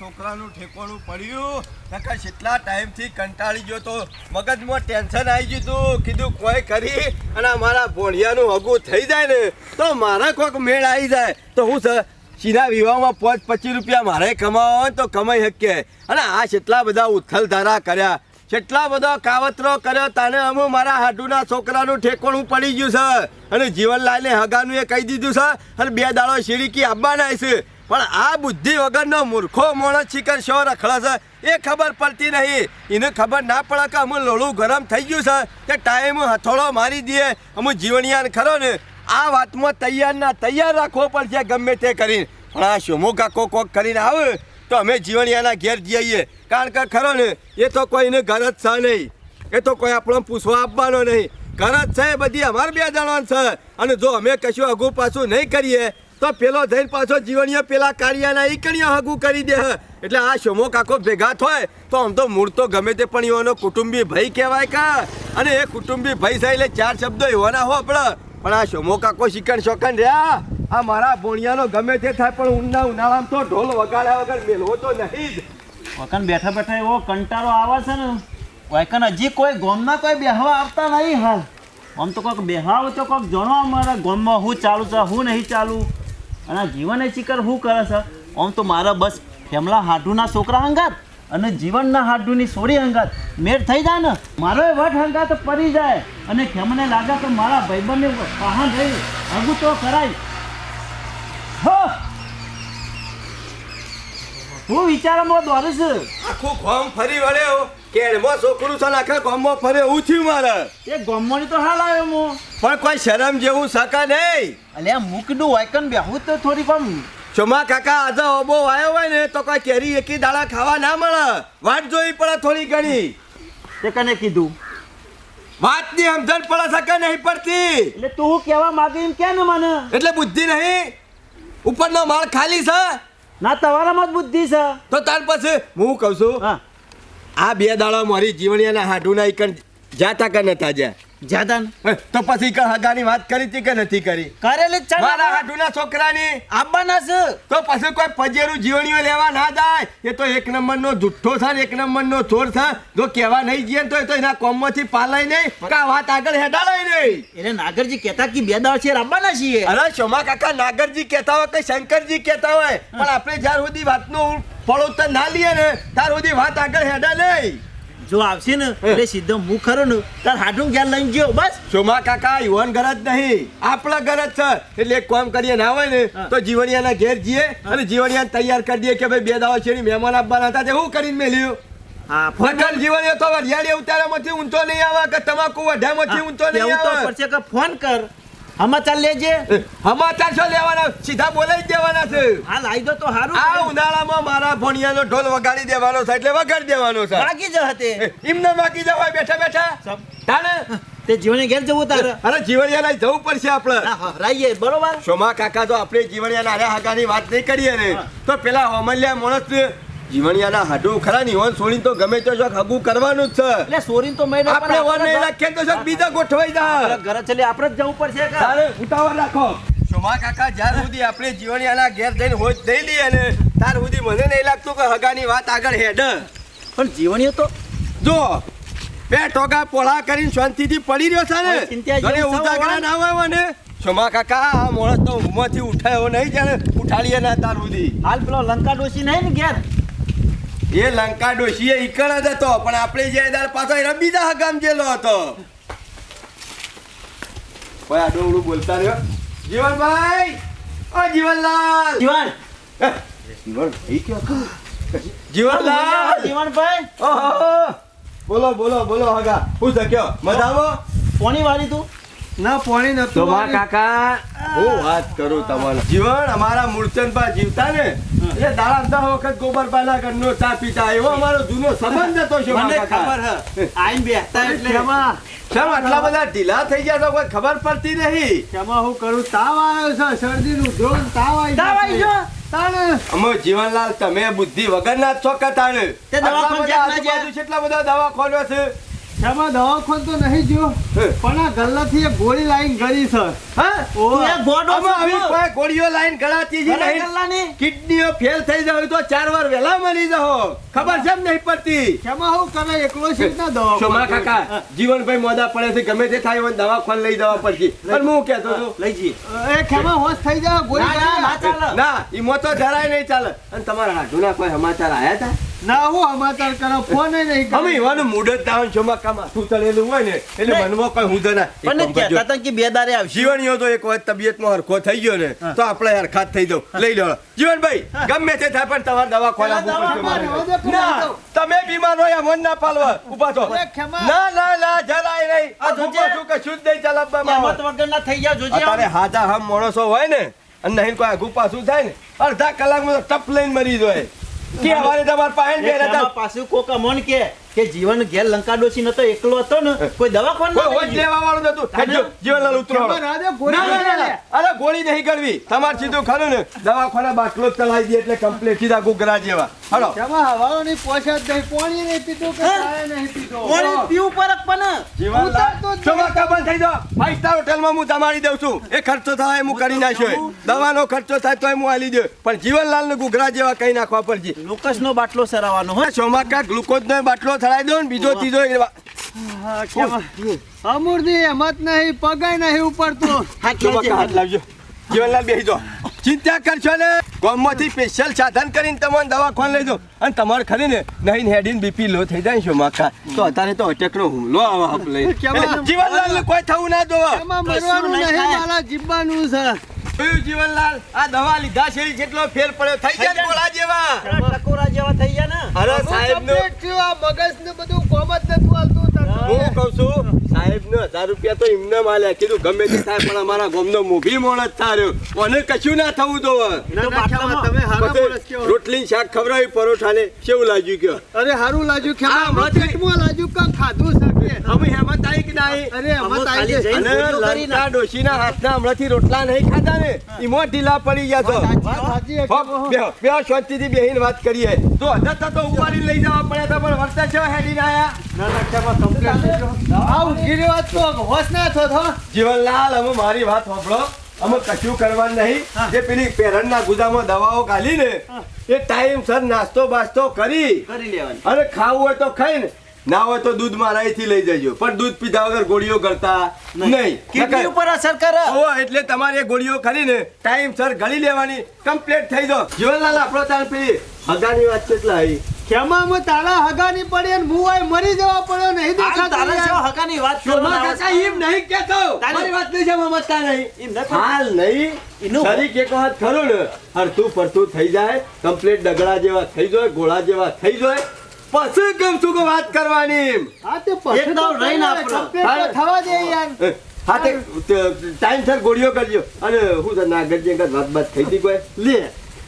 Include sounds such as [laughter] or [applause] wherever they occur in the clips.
છોકરાનું ઠેકોણું પડ્યું. નકર કેટલા ટાઈમથી કંટાળી ગયો તો મગજમાં ટેન્શન આવી ગયું તું. કીધું કોઈ કરી અને મારા ભોણિયાનું હગું થઈ જાય ને તો મારા કોઈક મેળ આવી જાય. તો હું સીધા વિવાહમાં પાંચ પચીસ રૂપિયા મારે કમાવા હોય તો કમાઈ શકીએ. અને આ કેટલા બધા ઉથલ ધારા કર્યા કેટલા બધો કાવતરો કર્યો, તાને અમુ મારા હાડુના છોકરાનું ઠેકોણું પડી ગયું છે. અને જીવનલાલને હગાનું એ કહી દીધું છે. અને બે દાડો શીરીકી આવવાના છે. પણ આ બુદ્ધિ વગરનો મૂર્ખો માણસ ચિકન શો રખડે છે, એ ખબર પડતી નહીં. એને ખબર ના પડે કે અમુ લોળું ગરમ થઈ ગયું છે તે ટાઈમ હથોડો મારી દઈએ અમુ જીવણિયાન ખરો ને, આ વાતમાં તૈયાર ના તૈયાર રાખવો પડશે ગમે તે કરીને. પણ આ શોમો કાકો કોક કરીને આવે, તો અમે જીવણિયાના ઘેર જઈએ. કારણ કે ખરો ને, એ તો કોઈને ઘર જ છે નહીં. એ તો કોઈ આપણો પૂછવા આપવાનો નહીં. ઘર જ છે બધી અમારે બે જણાનું છે. અને જો અમે કશું અઘુ પાછું નહીં કરીએ તો પેલો થઈને પાછો જીવણીઓ પેલા કાળિયાના ઈકણીઓ હગું કરી દે એટલે આ શોમો કાકો ભેગા થાય, તો આમ તો મૂળ તો ગમે તે પણ એવાનો કુટુંબી ભાઈ કહેવાય કા. અને એ કુટુંબી ભાઈ થાય એટલે ચાર શબ્દો એવાના હો આપણે પણ આ શોમો કાકો શિકણ શોકન રહ્યા આ મારા ભોણિયાનો ગમે તે થાય, પણ ઉના ઉનાળામાં તો ઢોલ વગાડ્યા વગર મેલવો તો નહીં જ. વકન બેઠા બેઠા એવો કંટાળો આવે છે ને. વકન હજી કોઈ ગામમાં કોઈ બેહવા આવતા નહીં, હા. આમ તો કોઈક બેહાવ તો કોઈક જણો મારા ગોમમાં હું ચાલુ છે, હું નહીં ચાલુ. અને આ જીવન એ ચિકર શું કરે છે? આમ તો મારા બસ ફેમલા હાડુના છોકરા હંગાત અને જીવનના હાડુની સોરી હંગાત. મેળ થઈ જાય ને. મારો એ વટ હંગાત પડી જાય અને ખેમને લાગે કે મારા ભાઈબંધને વાહન રહી. હગું તો કરાય. હો! હું વિચારમાં દોરું છું. આખું ગામ ફરી વળ્યો. કેળમાં છોકરું છે આખા ગામમાં ફરે એવું થયું મારે. એ ગમવાની તો હાલ આવ્યો મો પણ કોઈ શરમ જેવું સકા નહીં. અલ્યા મૂકડું વાયકન બેહું તો થોડી કમ ચોમા કાકા આજે ઓબો આવ્યો હોય ને તો કોઈ કેરી એકી દાડા ખાવા ના મળે. વાટ જોઈ પડે થોડી ઘણી. તે કને કીધું? વાતની સમજણ પડે શકે નહીં પડતી? એટલે તું હું કહેવા માંગે એમ કે ને મને? એટલે બુદ્ધિ નહીં. ઉપરનો માળ ખાલી છે. ના તમારામાં જ બુદ્ધિ છે. તો તાર પાસે હું કહું છું આ બે દાડા મારી જીવણિયાના હાડુના ઈકણ જાતા કે નતા જા જાદન તો પછી ઈકણ હગાની વાત કરી હતી કે નથી કરી? કરેલી જ મારા હાડુના છોકરાની. આવવાના છે. તો પછી કોઈ પજેરું જીવણીઓ લેવા ના જાય? એ તો એક નંબરનો જુઠ્ઠો છે ને એક નંબરનો ચોર છે. જો કહેવા નહીં જઈએ તો એ તો એના કોમમાંથી પાલાય નહીં. કા વાત આગળ હેડાલાય નહીં. એટલે નાગરજી કહેતા કે બે દાળ છે આવવાના છીએ. અરે શોમા કાકા નાગરજી કહેતા હોય કે શંકરજી કહેતા હોય પણ આપણે જ્યાર સુધી વાતનું ફળોતર ના લઈએ ને ત્યાર સુધી વાત આગળ હેડા નહીં. જો આવશે ને એટલે સીધો હું ખરો ને તાર હાડું ઘેર લઈને ગયો બસ. સોમા કાકા યુવાન ઘર જ નહીં. આપણા ઘર જ છે. એટલે એક કામ કરીએ ના હોય ને. તો જીવણિયાના ઘેર જઈએ અને જીવણિયાને તૈયાર કરી દઈએ કે ભાઈ બે દાવા શેરી મહેમાન આપવાના હતા તે હું કરીને મેલ્યું. ફકર તો વરિયાળી ઉતારામાંથી ઊંચો નહીં આવે કે તમાકુ વઢામાંથી ઊંચો નહીં તો આવે? ફોન કર. સમાચાર લેજે. સમાચાર શું લેવાના? સીધા બોલાવી દેવાના છે. આ આવી દો તો સારું આ ઉનાળામાં મારા ભણિયાનો ઢોલ વગાડી દેવાનો છે એટલે વગાડી દેવાનો છે. વાગી જ હતે એમને બાકી જવાય બેઠા બેઠા. તાણે? તે જીવને ઘેર જવું તારે. અરે જીવણિયાને જવું પડશે આપણે. રાઈએ બરોબર? સોમા કાકા તો આપણે જીવણિયા ના હાગાની વાત નહીં કરીએ ને તો પેલા હોમલ્યા માણસ જીવણિયાના હાડું ખરા ની હોન સોરીન તો ગમે તો શોખ હગું કરવાનું જ છે. એટલે સોરીન તો મેં આપણે વન નહીં રાખીએ તો શોખ બીજા ગોઠવાઈ જાય. ઘરે ચલે આપણે જ જવું પડશે કે તારે ઉતાવળ રાખો. સોમા કાકા જ્યાર સુધી આપણે જીવણિયાના ઘેર જઈને હોજ દઈ લઈએ ને ત્યાર સુધી મને નહીં લાગતું કે હગાની વાત આગળ હેડ. પણ જીવણીઓ તો જો બે ટોગા પોળા કરીને શાંતિથી પડી રહ્યો છે ને અને ઉતાગરા. ના આવે ને સોમા કાકા આ માણસ તો ઊંઘમાંથી ઉઠાયો નહીં જાણે ઉઠાડીએ ના તાર સુધી. હાલ પેલો લંકા ડોસી નહીં ને ઘેર? એ લંકા ડોશીએ ઈકણ જ હતો પણ આપણે જે દાળ પાછો એના બીજા હગામ જેલો હતો. ભાઈ આ ડોળું બોલતા રહ્યો. જીવનભાઈ! ઓ જીવનલાલ! જીવન! જીવન જીવનભાઈ કયો જીવનલાલ! જીવનભાઈ! ઓહો! બોલો બોલો બોલો હગા. હું થક્યો મજામાં? પોણી વાળી તું? ના પોણી નતું તમારા કાકા હું વાત કરું તમારે. જીવન અમારા મૂળચંદભા જીવતા ને? એટલે દાડા દહ વખત ગોબરભાઈના ઘરનો ચા પીતા એવો અમારો જૂનો સંબંધ હતો છે મને ખબર હે. આઈન બેસતા એટલે. એમાં કેમ આટલા બધા ઢીલા થઈ ગયા તો કોઈ ખબર પડતી નહીં. ક્ષમા હું કરું? તાવ આવ્યો છે શરદીનું ધ્રોણ તાવ આવી તાવ આવી ગયો? અમે જીવનલાલ તમે બુદ્ધિ વગરના જ છો કે તાણે? દવાખાને આજુબાજુ કેટલા બધા દવાખાનો છે? એમાં દવાખાન તો નહીં જો પણ આ ગલ્લાથી એક ગોળી લાઈન ગળી છે હા? ગોડો આવી કોઈ ગોળીઓ લાઈન ગળાતી જ નહીં. ગલ્લાની. કિડનીઓ ફેલ થઈ જાય તો ચાર વાર વહેલા મરી જાઓ. ખબર છે નહીં પડતી? કેમાં હું કરે? એકલો છે ના દવા શોમા કાકા જીવનભાઈ મોદા પડે છે ગમે તે થાય હોય દવાખાને લઈ જવા પડશે. પણ હું કહેતો લઈ જઈએ. એ ખેમા હોશ થઈ જાય ગોળી ના, ના, ના ચાલે. ના ઈમો તો જરાય નહીં ચાલે. અને તમારા હાડુના કોઈ સમાચાર આયા હતા ના હું સમાચાર કરો ફોન નહીં અમે ઈવાનું મૂડ જ દાવન શોમા કામાં શું તળેલું હોય ને એટલે મનમાં કોઈ હું ના. પણ કહેતા હતા કે બે દારે આવશે. જીવણીઓ તો એક વખત તબિયતમાં હરખો થઈ ગયો ને તો આપણે હરખાત થઈ દઉં લઈ લો. જીવનભાઈ ગમે તે થાય પણ તમારે દવા ખોલા ના તમે બીમાર હોય મન ના પાલવા ઊભા તો ના ના ના જરાય નહીં. આ જોજે. શું કશું જ નહીં ચલાવવામાં મત વગરના થઈ ગયા જોજે હમ માણસો હોય ને અને નહીં કોઈ ગુપા પાછું થાય ને. અડધા કલાકમાં તો ટપ લઈને મરી જાય. કે અમારે તમાર પાસે બે રહેતા પાછું કોક મન કે. કે જીવન ઘેર લંકા ડોસી નતો એકલો હતો ને કોઈ દવાખાન કોઈ લેવા વાળું નતું જીવનલાલ ઉતરો ના, ના, ના. ના. અરે ગોળી નહીં કરવી તમારે સીધું ખરું ને. દવાખાના બાટલો ચલાવી દે એટલે કમ્પ્લીટ સીધા ગુગરા જેવા. હલો. ખેમા હવારોની પોછા જ નહીં પાણી નહીં પીધું કે નહીં પીધું? પાણી પીવું પરક પણ જીવનલાલ. જ બંધ થઈ જાવ ફાઈવ સ્ટાર હોટલમાં હું જમાડી દઉં છું. એ ખર્ચો થાય હું કરી નાખ્યો દવાનો ખર્ચો થાય તોય હું આલી દઉં. પણ જીવનલાલ ને ગુગરા જેવા કઈ નાખવા પડશે? લોકસ નો બાટલો સરાવવાનો હોય ચોમાકા ગ્લુકોઝ નો બાટલો થડાઈ દો ને બીજો ત્રીજો અમૂર્તિ હિંમત નહીં પગાય નહીં ઉપડતું. હાથ લાવજો જીવનલાલ બેસી ચિંતા કરશો ને. ગામમાંથી સ્પેશિયલ સાધન કરીને તમને દવાખાને લઈ દો અને તમારે ખરી ને નહીં હેડીને બીપી લો થઈ જાય છે માખા તો અત્યારે તો અટેકનો હુમલો આવા લઈ જીવનલાલ કોઈ થવું ના દો મરવાનું નહીં નહીં મારા જીવવાનું છે. જોયું જીવનલાલ? આ દવા લીધા છે જેટલો ફેર પડ્યો થઈ ગયા ગોળા જેવા? ટકોરા જેવા થઈ ગયા ને? અરે સાહેબનું કમ્પ્લીટ થયું, આ બધું કોમ જ નથી આવતું હું કહું છું સાહેબ ને હજાર રૂપિયા તો એમને માલ્યા. કીધું ગમે તે થાય પણ અમારા ગામનો મોભી મોણ જ થાર્યો અને કશું ના થવું તો ના, ના. રોટલી શાક ખવડાવી પરોઠા ને કેવું લાગ્યું કયો અરે સારું લાગ્યું કે આ લાગ્યું કાંઈ ખાધું છે? કે? અમે હેમત આવી કે નહીં અરે અમે તાઈ જઈને અને લંકા ડોશીના હાથના હમણાંથી રોટલા નહીં ખાધા ને એમાં ઢીલા પડી ગયા છો વાત સાચી છે, હો, ખેમા. બેહો, બેહો, શાંતિથી બેહીને વાત કરીએ. તો હજર તો ઉપાડીને લઈ જવા પડે તો પણ વર્તા છે હેડીને આયા. ના, ના, ખેમા, complete થઈ ગયો. આ ઊંઘી રહ્યો તો હોશ ના થતો હો. જીવનલાલ અમે મારી વાત સાંભળો. અમે કશું કરવા નહીં. જે પેલી પેરણના ગુદામાં દવાઓ ગાલી ને એ ટાઈમ સર નાસ્તો બાસ્તો કરી. કરી અને ખાવું હોય તો ખાઈ ના હોય તો દૂધ મારાઈથી લઈ જજો. પણ દૂધ પીધા વગર ગોળીઓ કરતા નહીં. કિડની ઉપર અસર કરે? ઓ એટલે તમારે ગોળીઓ કરીને ટાઈમ સર ગળી લેવાની કમ્પ્લીટ થઈ જાઓ. જીવનલાલ આપણો તાર પી. હગાની વાત કેટલા આવી? ખેમામાં તારા હગાની પડી અને હું મરી જવા પડ્યો નહીં હાલ દેખાતું તારે યાર. વાત શોભા કરવાનો કાકા એમ નહીં કહેતો. તારે- વાત નહીં સમજતા નહીં એમ ન કર. હાલ નહીં. એનું- શરીક એક વખત ખરું ને હરતું ફરતું થઈ જાય કમ્પ્લીટ ડગડા જેવા થઈ જાય ગોળા જેવા થઈ જાય. પછી કેમ શું કે વાત કરવાની? હા, તે પછી એક તો દાવ રહીને કરે, આપણો. થવા દે યાર. હા તે ટાઈમ સર ગોળીઓ કરજો. અને હું છે નાગરજી અંગત વાત બાત થઈ હતી કોઈ? લે.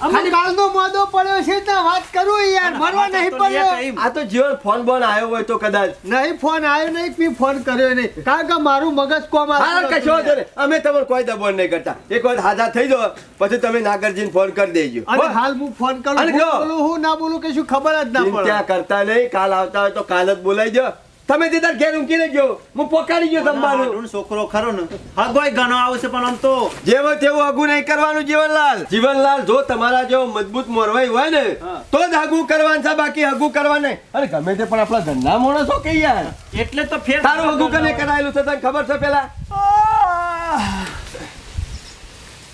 કાલનો મોદો પડ્યો છે ત્યાં વાત કરું યાર મરવા નહીં પડ્યો. આ તો જીવન ફોન બોન આવ્યો હોય તો કદાચ. નહીં ફોન આવ્યો નહીં મેં ફોન કર્યો નહીં. કારણ કે મારું મગજ કોમ કશો. અમે તમારે કોઈ દબાણ નહીં કરતા. એક વાર હાજર થઈ જાવ પછી તમે નાગરજીને ફોન કરી દેજો. અને હાલ હું ફોન કરું. હું બોલું હું ના બોલું કે શું ખબર જ ના પડે. કરતા નહીં. કાલ આવતા હોય તો કાલ જ બોલાઈ દો તમે તે તાર ઘેર ગયો હું પોકાડી ગયો તમારું. છોકરો ખરો ને. હગોય ઘણો આવશે પણ આમ તો. જેવો તેવું આગું નહીં કરવાનું જીવનલાલ. જીવનલાલ જો તમારા જેવો મજબૂત મોરવાઈ હોય ને તો જ આગું કરવાનું છે બાકી આગું કરવા નહીં અરે ગમે તે પણ આપણા ધંધા માણસો કે યાર. એટલે તો ફેર તારું આગું કને કરાયેલું છે તને ખબર છે પેલા?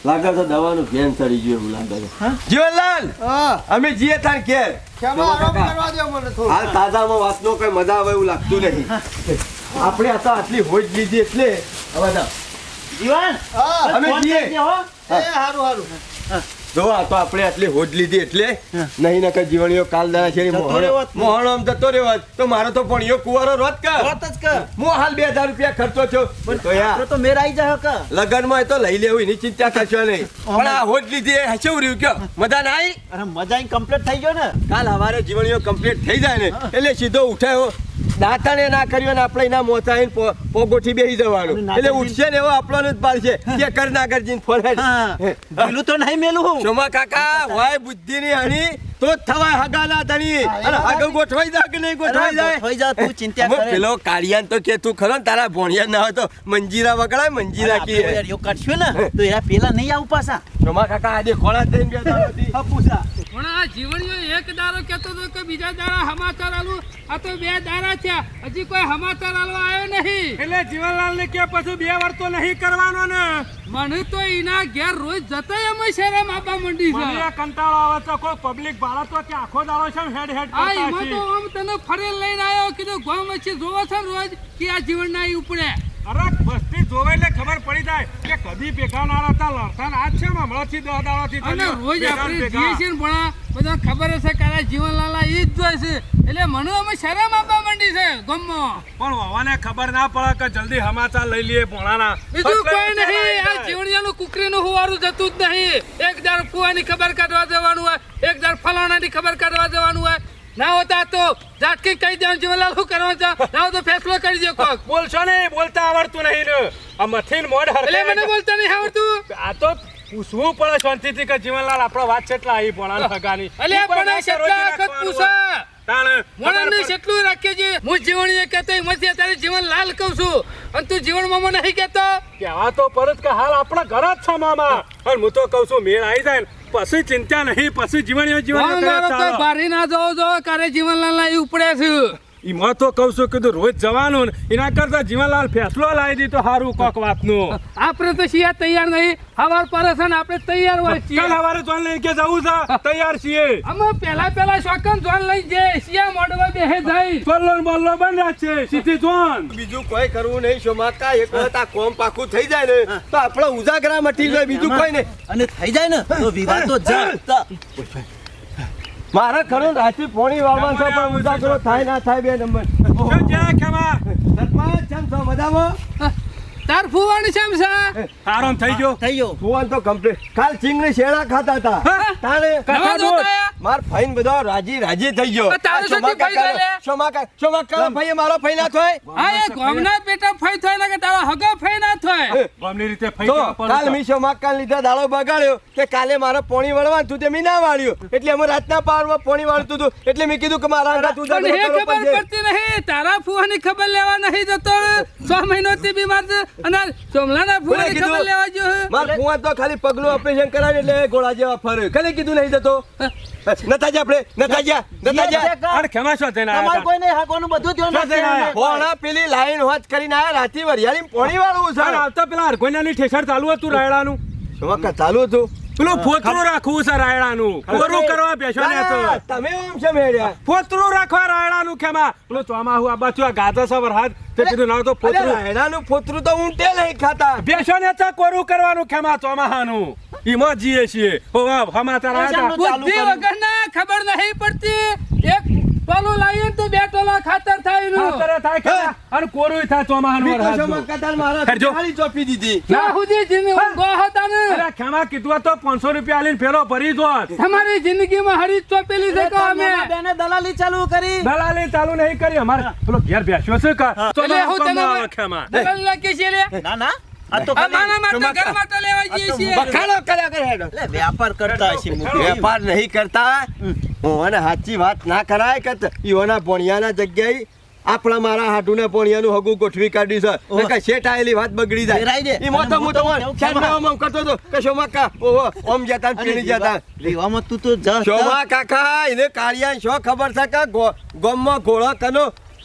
લાગે છે દવાનું ફેન ચડી ગયું એવું લાગે છે. હા? જીવનલાલ! અમે જીએ તાર ઘેર. ખેમા આરામ કરવા દો મને થોડું. હાલ તાજામાં વાતનો કઈ મજા આવે એવું લાગતું નહીં. આપણે આ તો આટલી હોજ લીધી એટલે હવે. જીવન? અમે જીએ. સારું કરજે હો. એ હારું હારું. જો આ તો આપણે આટલી હોજ લીધી એટલે નહીં નકર જીવણીઓ કાલ દાડા છે જતો રહ્યો હોત ને. મોહણો આમ જતો રહ્યો તો મારો તો ભણિયો કુંવારો રોત કર. વાત જ કર. હું હાલ બે હજાર રૂપિયા ખર્ચો થયો. તો આપણે યાર તો મેર આવી જાય કે. લગનમાં એ તો લઈ લેવું એની ચિંતા કરશો નહીં. પણ આ હોજ લીધી એ હસવું રહ્યું કયો? મજા ના આવી અરે મજા કમ્પ્લીટ થઈ ગયો ને. કાલ હવારે જીવણીઓ કમ્પ્લીટ થઈ જાય ને એટલે સીધો ઉઠાયો. દાંતણે ના કર્યો ને આપણે એના મોચા આવીને પોગોઠી બેસી જવાનું. એટલે ઉઠશે ને એવો આપણો જ પાડશે કે કર ના કરજી ફોરે પેલું તો નહીં મેલું સોમા કાકા હોય બુદ્ધિની હણી તો થવાય હગાલા ધણી. અને હગો ગોઠવાઈ જાય કે નહીં ગોઠવાઈ જાય? થઈ જા તું ચિંતા કરે. પેલો કાળિયાન તો કે તું ખરો ને તારા ભોણિયા ના હોય તો મંજીરા વગડાય મંજીરા કે એવું કરશું ને તો એ પેલા નહીં આવું પાછા. સોમા કાકા આજે ખોળા થઈને બેઠા હતી પૂછા. આ જીવણીઓ એક દારો કહેતો હતો કે બીજા દારા સમાચાર આલું આ તો બે દારા થયા. હજી કોઈ સમાચાર આલો આવ્યો નહીં. એટલે જીવનલાલ ને કે પછી બે વાર તો નહીં કરવાનો ને? મને તો એના ઘેર રોજ જતા અમે શરમ આપવા માંડી છે. કંટાળો આવે તો કોઈ પબ્લિક ભાડા તો કે આખો દાડો છે હેડ હેડ આ એમાં તો આમ તને ફરે લઈને આવ્યો કીધું ગામ વચ્ચે જોવો છે રોજ કે આ જીવન ના ઉપડે. અરે બસ્તી જોવે એટલે ખબર પડી જાય કે કદી ભેગા ના હતા લડતા ને. આજ છે હમણાંથી દસ દાડાથી અને રોજ આપણે. જઈએ છીએ ને ભણા બધા ખબર હશે કે જીવન જીવનલાલા ઈ જ જોઈ છે. એટલે મને અમે શરમ આપવા માંડી છે ગમો. પણ વાવાને ખબર ના પડે કે જલ્દી સમાચાર લઈ લઈએ પોણાના બીજું કોઈ નહીં આ. જીવણિયાનું કુકરીનું હુવારું જતું જ નહીં. એક દાર કુવાની ખબર કાઢવા જવાનું હોય એક દાર ફલાણાની ખબર કાઢવા જવાનું હોય. ના હોતા તો ઝાટકી કહી દેવાનું જીવનલાલ શું કરવાનું છે? [laughs] ના તો ફેસલો કરી દો કોક. [laughs] બોલશો ને બોલતા આવડતું નહીં ને. આ મથીન મોઢ એટલે મને બોલતા નહીં આવડતું. આ તો પૂછવું પડે શાંતિથી કે જીવનલાલ આપણો વાત કેટલા આવી [laughs] પણ ના કે રોજ કેટલા વખત પૂછો? રાખીએ હું જીવણીએ કહેતો એમાંથી અત્યારે જીવન લાલ કહું છું. અને તું જીવન મામા નહીં કહેતો? કહેવા તો પરત કે હાલ આપણા ઘર જ છે મામા. અને હું તો કહું છું મેળ આવી જાય ને. પછી ચિંતા નહીં પછી જીવન જીવન બારી ના જવો જો કારે જીવનલાલ ઉપડે છે. એમાં તો કહું છું કીધું રોજ જવાનું એના કરતા જીવનલાલ ફેસલો લાવી દીધો સારું કોક વાતનું. આપણે તો શિયા તૈયાર નહીં. સવાર પર છે ને આપણે તૈયાર હોય કાલ છીએ સવારે જોન લઈને કે જવું છે? તૈયાર છીએ. અમે પેલા પેલા શોકન જોન લઈ જે શિયા મોડવા બેહે જાય. બોલ્લો બોલ્લો બંધ રાખશે સીધી જોન. બીજું કોઈ કરવું નહીં સોમા કાકા એક વખત આ કોમ પાકું થઈ જાય ને તો આપણે ઉજાગરા મટી જાય બીજું કોઈ નહીં. અને થઈ જાય ને તો વિવાદ તો જ. મારે ખરું રાત્રિ પોણી વાળવાનું છે પણ મુસાફરો થાય ના થાય બે નંબર. સરપંચ કેમ છો? મજામાં? તાર ફુવાણ છે છે? આરામ થઈ ગયો. થઈ ગયો ફુવાન તો કમ્પ્લીટ કાલ ચીંગની શેડા ખાતા હતા. હા? માર ફાઈન બધો રાજી રાજી થઈ ગયો. ભાઈએ મારો ફાઈ ના થોય? હા એ ગોમના પેટા ફઈ થાય ને કે તારો હગો ફઈ ના થાય? ગામની રીતે ફઈ તો કાલ મી સોમા કાકા લીધા દાડો બગાડ્યો કે કાલે મારો પોણી વળવાનું તું તે મી ના વાળ્યું. એટલે અમે રાતના પારમાં પોણી વાળતું હતું. એટલે મેં કીધું કે મારા અંગા તું પણ ખબર. પડતી નહીં તારા ફુવાની ખબર લેવા નહીં જતો 6 મહિનો થી બીમાર છે. અને સોમલાના ફુવાની ખબર લેવા જો માર ફુવા તો ખાલી પગલું ઓપરેશન કરાવી એટલે ગોળા જેવા ફરે. ખાલી કીધું નહીં જતો. [laughs] નતા જા આપણે નતા જા નતા જા ખેમા છો તેના તમાર કોઈ નહીં હાકવાનું બધું થયો નથી થઈને પેલી લાઈન હોત કરીને આયા રાતી વરિયાળી પોણી વાળું છે. આવતા પેલા અરગોઈનાની ઠેસર ચાલુ હતું રાયડાનું. શું કાકા ચાલુ હતું? પેલું ફોતરું રાખવું છે રાયડાનું. કોરું કરવા બેસો ને તો. તમે એમ છે મેડ્યા ફોતરું રાખવા રાયડાનું ખેમા પેલું ચોમાહુ આ બાજુ આ ગાધા સવર હાથ તે કીધું ના તો ફોતરું. રાયડાનું ફોતરું તો ઊંટે નહીં ખાતા. બેસો ને તો કોરું કરવાનું ખેમા ચોમાહાનું? ઈમાં જીએ છીએ. સમાચાર બુદ્ધિ ખબર નહીં પડતી. એક ટોલું લાવીએ તો બે ટોલા ખાતર થાય ખાતર થાય. અને કોરું થાય ચોમાહાનું તો વરસાદનું. કાકા મારા ખાલી ચોપી દીધી. ના. હુજી જીની ઊંઘો હતા ને. અરે ખેમા કીધું તો પાંચસો રૂપિયા આલીને ફેરો ભરી દો તમારી જિંદગીમાં હરી ચોપેલી છે કહો અમે? બેને દલાલી ચાલુ કરી. દલાલી ચાલુ નહીં કરી. અમાર પેલો ઘેર બેસ્યો છે કા? એટલે હું તને ખેમા. દલાલી નાખીએ છે ના ના. તો માના વ્યાપાર કરતા વેપાર નહીં કરતા. ઓને સાચી વાત ના કરાય કે ત- ઈઓના પોણિયાના જગ્યાએ આપણા મારા હાટુના પોણિયાનું હગું ગોઠવી કાઢ્યું છે. ઓહો. શેઠ આયેલી વાત બગડી જાય. એ મોટો મોટો તો તો નવામાં કરતો હતો કે શોમા કા ઓહો ઓમ જતા ને પીણી જતા રેવામાં તું તો જા શોમા કાકા એને કાળિયા શો ખબર છે કે ગોમમાં ઘોડો કનો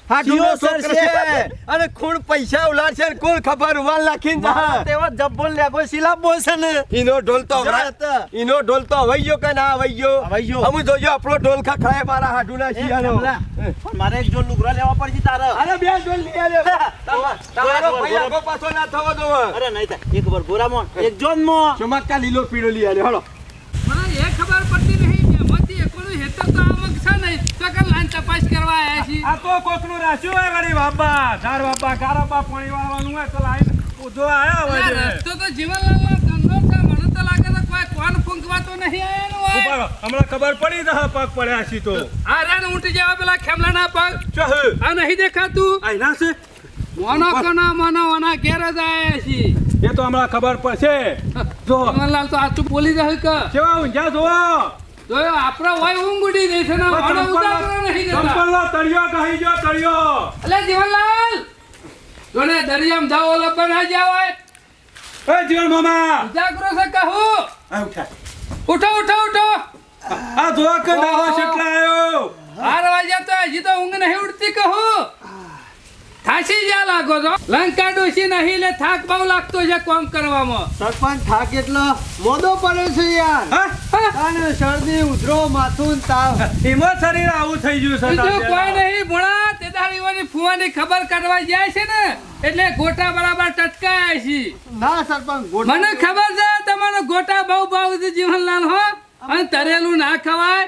જીઓ સર છે. છે અને ખૂણ પૈસા ઉલાડશે ને કોણ ખબર રૂમાલ નાખીને જા તેવા જબ્બો લેગો સિલાબો છે ને. ઇનો ઢોલ તો ઇનો ઢોલ તો હવાઈ ગયો કે ના હવાઈ ગયો? હવાઈ ગયો. અમુ જોજો આપણો ઢોલ ખખડાય મારા હાડુના પણ મારે એક જો લુગરા લેવા પડશે તારે. અરે બે ઢોલ લઈ આવ્યો. તમા- તમારો ભાઈ આગો પાછો ના થવો દો અરે નહીં એક વાર ગોરામોન એક જોનમાં. ચમકતા લીલો પીળો લઈ આવ્યો હળો મને એ ખબર પડતી એમાંથી એકોનું તો આવક છે નહીં તો લાઈન તપાસ કરવા આવ્યા છીએ. આ તો કોકનું રાખ્યું હોય વળી બાબા? ઝાડ બાબા ગારાબા પાણી વાળવાનું હોય તો લાઈન ઉધો આયા હોય રસ્તો તો જીવનલાલનો ધંધો છે મને તો લાગે છે કોઈ કોમ ફૂવાનું નહીં આયા ને ઊભા હમણાં ખબર પડી ને હા પડ્યા છી તો. આ રે ને ઊંટ પેલા ખેમલાના પગ ચો આ નહીં દેખાતું? આ ના છે? મોનો કના મોનો વના ઘેર જ આયા છીએ. એ તો હમણાં ખબર પડશે. જો. જીવનલાલ તો બોલી કે? કેવા ઊંઝા જોવો આપણો હોય ઊંઘ ઉડી જાય છે ને વડો ઉજાગરો નહીં દેતા. ચંપલનો તળિયો કહી ગયો તળિયો. અલે જીવનલાલ જોને દરિયામાં જાઓ ઓલો બના જ્યાં હોય. એ જીવન મામા. ઉજાગરો છે કહું. આ ઉઠા. ઉઠો ઉઠો ઉઠો. આ જોવા કે દાવો કેટલા આવ્યો બાર તો હજી તો ઊંઘ નહીં ઉડતી કહું. થાસી જ્યાં લાગો છો? લંકા ડોસી નહીં લે થાક બહુ લાગતો છે કોમ કરવામાં. સરપંચ થાક એટલો મોદો પડે છે યાર. હા અને શરદી ઉધરો માથું તાવ. ધીમો શરીર આવું થઈ ગયું છે બીજું કોઈ નહીં ભણા તે દાડીઓની ફુવાની ખબર કાઢવા જાય છે ને એટલે ગોટા બરાબર ટટકાયા છે. ના સરપંચ મને ખબર છે તમારો ગોટા બહુ ભાવ છે જીવનલાલ હો. અને તરેલું ના ખવાય.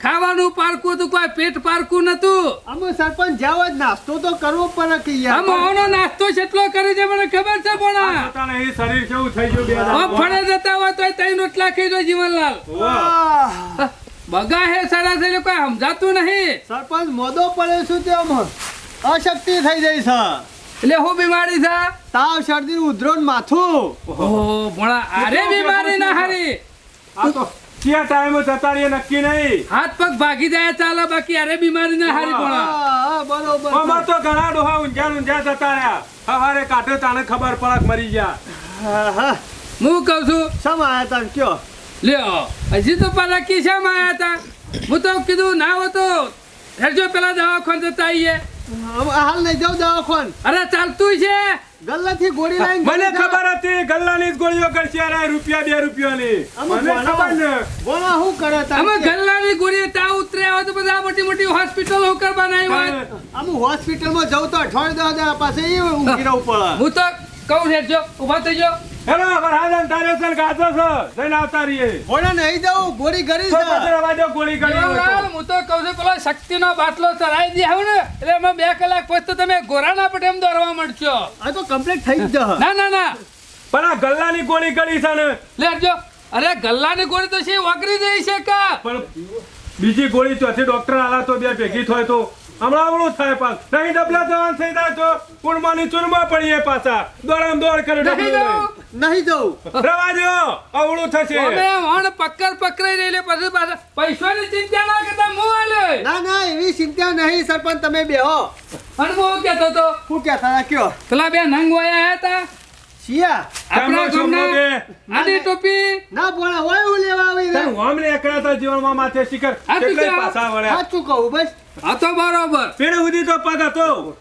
ખાવાનું પારકું હતું કોઈ પેટ પારકું નતું અમે સરપંચ જાવ જ નાસ્તો તો કરવો પડે કે યાર. અમે ઓનો નાસ્તો કેટલો કરે છે મને ખબર છે આ પોતાને એ નહીં શરીર કેવું થઈ ગયું બે ઓ ફળે જતા હોય તો તઈ રોટલા ખાઈ જો જીવનલાલ. બગા હે સારા છે કોઈ સમજાતું નહીં. સરપંચ મોદો પડે શું તે આમ? અશક્તિ થઈ જાય છે. એટલે હું બીમારી છે? તાવ શરદી ઉધરો માથું. ઓહો ભણા અરે બીમારી ના હારી. આ તો ક્યાં ટાઈમે જતા રહીએ નક્કી નહીં. હાથ પગ ભાગી જાય ચાલે બાકી અરે બીમારી ના હારી હા, બરોબર અમાર તો ઘણા ડોહા ઊંઝા ઊંઝા જતા રહ્યા. હવારે કાઢે તાને ખબર પડક મરી ગયા. હા, હા. હું કઉ છું? શા આયા તા કયો? લ્યો હજી તો પાલા કી શા માયા તા હું તો કીધું ના હોતો. હેરજો પેલા દવાખાને જતા આવીએ. હાલ નહીં જાઉં દવાખાન. અરે ચાલતું છે. ગલ્લાથી ગોળી લાઈન મને ખબર હતી ગલ્લાની જ ગોળીઓ કરશે અરે રૂપિયા બે રૂપિયાની. મને ખબર ને બોલા શું કરે તા અમે ગલ્લાની ગોળી તાવ ઉતરે આવે તો બધા મોટી મોટી હોસ્પિટલ હોકર બનાવી હોય. અમે હોસ્પિટલમાં જવું તો અઠવાડિયે દસ પાસે એ ઊંઘી રહેવું પડે. હું તો કહું હેરજો ઊભા થઈ જાઓ હેલો વરહાદન તારે સર ગાજો છો? જઈને આવતા રહીએ. બોલે નહીં જાઉં ગોળી કરી છે પછી રવા દો ગોળી કરી હું તો કહું છું પેલો શક્તિનો બાટલો ચલાવી દે હવે ને. એટલે એમાં બે કલાક પછી તો તમે ગોરાના એમ દોરવા મળશો આ તો કમ્પ્લીટ થઈ જ. ના ના ના. પણ આ ગલ્લાની ગોળી કરી છે ને. લેજો અરે ગલ્લાની ગોળી તો છે ઓગળી જઈ છે કા? પણ બીજી ગોળી ચોથી ડોક્ટર આલા તો બે ભેગી થાય તો. હમણાં આવડું થાય પાછ નહીં ડબલા જવાન થઈ જાય તો કુણમાની ચૂરમાં પડીએ પાછા. દોડામ દોડ કરે નહીં ડબલું નહીં જવું રવા દો અવળું થશે. અમે હણ પક્કર પકડાઈ રહી પછી પાછા પૈસાની ચિંતા ના કરતા હું આલે ના ના એવી ચિંતા નહીં સરપંચ તમે બેહો. અને હું કહેતો તો હું કહેતા હતા કયો? પેલા બે નંગ વાયા હતા. શિયા આપણા ગામના આડી ટોપી? ના બોલા હોય હું લેવા આવી તને રહ્યા હોમ ને એકલા તો જીવનમાં માથે શિખર ક્યાં? પાછા વળ્યા. સાચું કહું બસ. આ તો બરોબર. પેડે સુધી તો પગ હતો.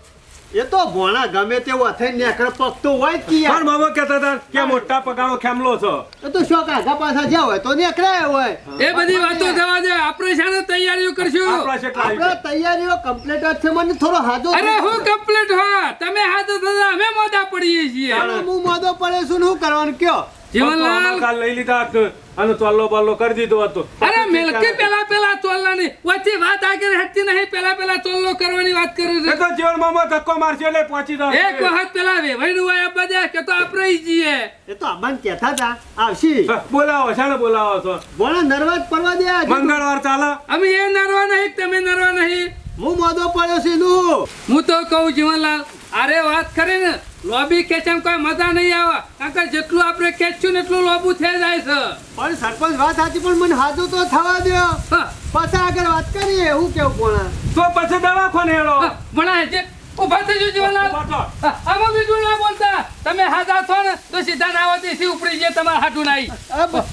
એ તો ભોણા ગમે તેવું અથે નેકર પકતો હોય કે યાર પણ મામા કહેતા હતા કે મોટા પગાવો ખેમલો છો? એ તો શોખ આગા પાછા જ્યાં હોય તો નેકરાય હોય. એ બધી વાતો જવા દે. આપણે શાને તૈયારીઓ કરશું? આપણે તૈયારીઓ કમ્પ્લીટ જ છે. મને થોડો હાજો અરે હું કમ્પ્લીટ હા. તમે હાજો થતા અમે મોઢા પડીએ છીએ. તારે હું મોદો પડે છું ને શું કરવાનું? કયો? જીવનલાલ? કાલ લઈ લીધા. હોત અને ચોલ્લો બલ્લો કરી દીધો હતો. અરે મિલકી પેલા પેલા તોલવાની વચ્ચે વાત આગળ હતી નહીં પેલા પેલા તોલનો કરવાની વાત કરી એ તો જીવન મામા ધક્કો મારશે એટલે પહોંચી દો એક વખત પેલા વેવાઈનું હોય આપવા દે કે તો આપણે જઈએ એ તો અમન કહેતા હતા આવશી. બોલાવો છે બોલાવો તો બોલો નર્વસ પરવા દે. મંગળવાર ચાલે? અમે એ નરવા નહીં તમે નરવા નહીં. હું મોદો પડ્યો છું નું હું તો કહું જીવનલાલ અરે વાત કરે ને લોબી ખેંચવામાં કોઈ મજા નહીં આવે. કારણ કે જેટલું આપણે ખેંચશું ને એટલું લોબુ થઈ જાય છે. પણ સરપંચ વાત સાચી પણ મને હાજુ તો થવા દો હા, પાછા આગળ વાત કરીએ હું કેવું ભોણા તો પછી દવાખાને હેડો. હા, છે. ઊભા થઈ જજો જીવનલાલ આમાં બીજું ના બોલતા. તમે હાજા છો ને તો સીધા ના આવતી સી ઉપડી જાય તમારા હાટું નાઈ.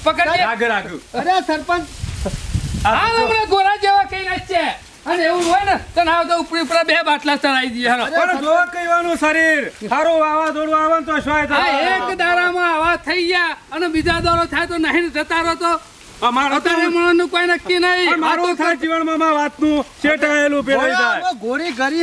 પકડ આગળ રાગ અરે સરપંચ. હા હમણાં ગોરા જેવા કઈ નાખીએ અને એવું હોય ને તને ના તો ઉપરી ઉપર બે બાટલા ચડાવી દઈએ હાલો પણ જો કહેવાનું શરીર સારું વાવાઝોડું આવે ને તો શું. એક દારામાં આવા થઈ ગયા અને બીજા દારો થાય તો નહીં જતા રહો તો અમારો તો મળવાનું કોઈ નક્કી નહીં. મારું થાય જીવન મામા વાતનું શેટાયેલું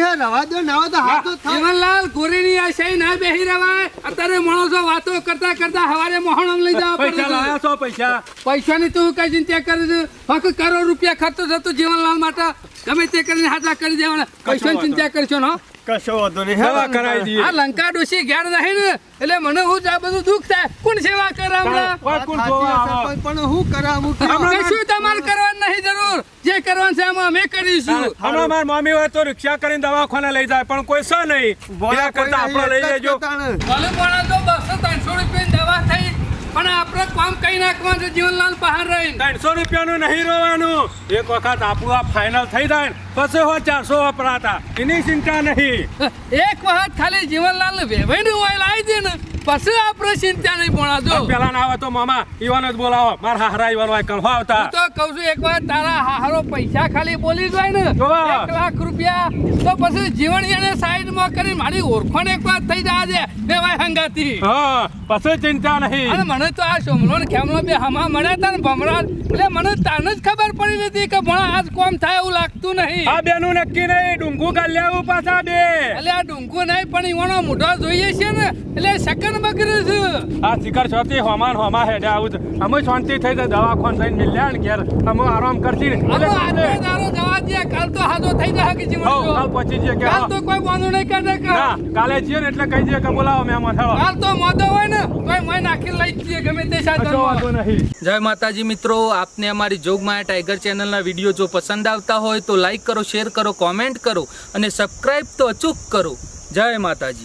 હે રવા દો ના તો થાય જીવનલાલ ગોરીની આશાએ ના બેહી રવાય. અત્યારે માણસો વાતો કરતા કરતા હવારે મોહણમ લઈ જવા પૈસા. લાયા છો પૈસા? પૈસાની તું કઈ ચિંતા કરે છે ફક્ત કરોડ રૂપિયા ખર્ચો થતો જીવનલાલ માટે. ગમે તે કરીને હાજર કરી દેવાના. પૈસાની ચિંતા કરશો ને? કશો વાંધો નહીં સેવા કરાવી દઈએ. આ લંકા ડોસી ઘેર નહીં ને? એટલે મને હું આ બધું દુઃખ થાય. કોણ સેવા કરે હમણાં? કોઈ કોણ જોવા પણ હું કરાવું કશું તમારે કરવાનું નહીં જરૂર. જે કરવાનું છે એમાં અમે કરીશું. હમણાં માર મામી હોય તો રિક્ષા કરીને દવાખાને લઈ જાય પણ કોઈ છે નહીં. એના કરતા આપણે લઈ લેજો. ભલે મોણા તો બસો ત્રણસો રૂપિયાની દવા થઈ પણ આપણે કામ કઈ નાખવાનું જીવનલાલ બહાર રહીને. ત્રણસો રૂપિયાનું નહીં રોવાનું. એક વખત આપણું આ ફાઇનલ થઈ જાય પછી હો ચારસો વપરાતા. એની ચિંતા નહીં. [laughs] એક વખત ખાલી જીવનલાલ વેવાઈનું ઓઇલ આવી દે ને. પછી આપણે ચિંતા નહીં ભણાજો પેલા ના આવે તો મામા ઈવાનો જ બોલાવો. માર હાહરા ઈવાનો આ કણ આવતા. તો કહું છું એક વાર તારા હાહરો પૈસા ખાલી બોલી જાય ને. એક લાખ રૂપિયા. તો પછી જીવન એને સાઈડમાં કરી મારી ઓળખાણ એક વાર થઈ જાય છે ભાઈ હંગાતી. હા પછી ચિંતા અને મને તો આ સોમલો ને ખેમલો બે હમા મળ્યા હતા ને ભમરા એટલે મને તાને જ ખબર પડી નથી કે ભણા આજ કોમ થાય એવું લાગતું નહીં. આ બેનું નક્કી નહીં. ડુંગુ કાઢી પાછા બે. એટલે આ ડુંગું નહીં પણ ઈવાનો મોઢો જોઈએ છે ને. એટલે શકન બગડે છે? આ શિખર છોતી હોમાન હોમા હેડે આવું અમે શાંતિ થઈ જાય દવાખાન થઈને મિલ્યા ને ઘેર. અમે આરામ કરશી ને. એટલે આજનો દે કાલ તો હાજો થઈ જાય કે જીવન કાલ પહોંચી જઈએ કાલ તો કોઈ બોનું નહીં કરે ના કાલે જઈએ ને એટલે કહી દઈએ કે બોલાવો મેં થયો કાલ તો મોદો હોય ને કોઈ મોય નાખી લઈ જઈએ ગમે તે સાથે જય માતાજી મિત્રો આપને અમારી જોગમાયા ટાઈગર ચેનલના વીડિયો જો પસંદ આવતા હોય તો લાઈક કરો શેર કરો કોમેન્ટ કરો અને સબસ્ક્રાઈબ તો અચૂક કરો. જય માતાજી.